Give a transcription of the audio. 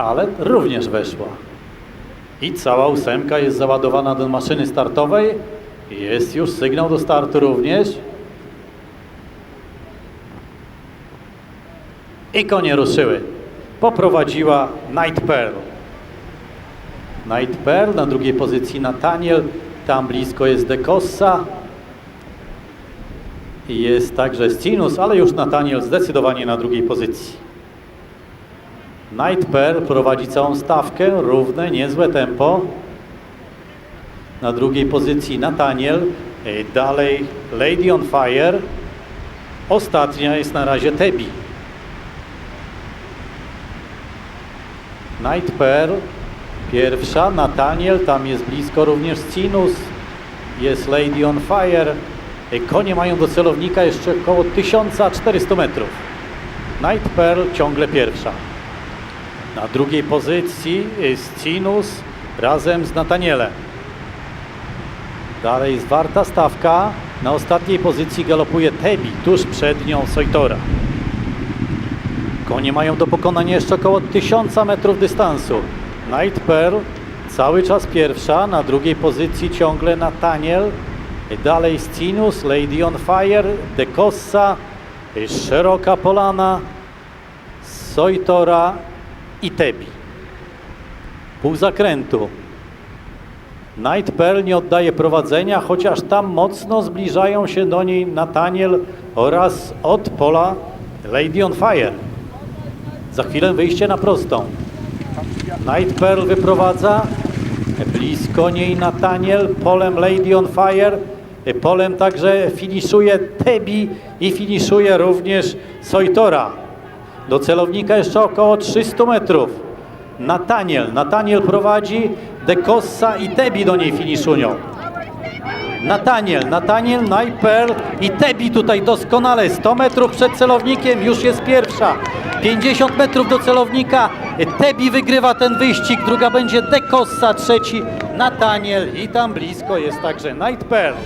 ale również weszła. I cała ósemka jest załadowana do maszyny startowej. Jest już sygnał do startu również. I konie ruszyły. Poprowadziła Night Pearl. Night Pearl na drugiej pozycji Nathaniel. Tam blisko jest De Cossa. I Jest także Scinus, ale już Nathaniel zdecydowanie na drugiej pozycji. Night Pearl prowadzi całą stawkę, równe, niezłe tempo. Na drugiej pozycji Nathaniel, y, dalej Lady on Fire. Ostatnia jest na razie Tebi. Night Pearl, pierwsza, Nathaniel, tam jest blisko również Cinus, jest Lady on Fire. Y, Konie mają do celownika jeszcze około 1400 metrów. Night Pearl ciągle pierwsza. Na drugiej pozycji jest Cinus razem z Nathanielem. Dalej jest warta stawka. Na ostatniej pozycji galopuje Tebi, tuż przed nią Sojtora. Konie mają do pokonania jeszcze około 1000 metrów dystansu. Night Pearl cały czas pierwsza, na drugiej pozycji ciągle Nathaniel. Dalej Scinus, Lady on Fire, De Cossa, Szeroka Polana, Sojtora i Tebi. Pół zakrętu. Night Pearl nie oddaje prowadzenia, chociaż tam mocno zbliżają się do niej Nathaniel oraz od pola Lady on Fire. Za chwilę wyjście na prostą. Night Pearl wyprowadza, blisko niej Nathaniel, polem Lady on Fire, polem także finiszuje Tebi i finiszuje również Sojtora. Do celownika jeszcze około 300 metrów. Nathaniel, Nathaniel prowadzi, De Cossa i Tebi do niej finiszują. Nathaniel, Night Pearl i Tebi tutaj doskonale. 100 metrów przed celownikiem, już jest pierwsza. 50 metrów do celownika. Tebi wygrywa ten wyścig, druga będzie De Cossa, trzeci Nathaniel i tam blisko jest także Night Pearl.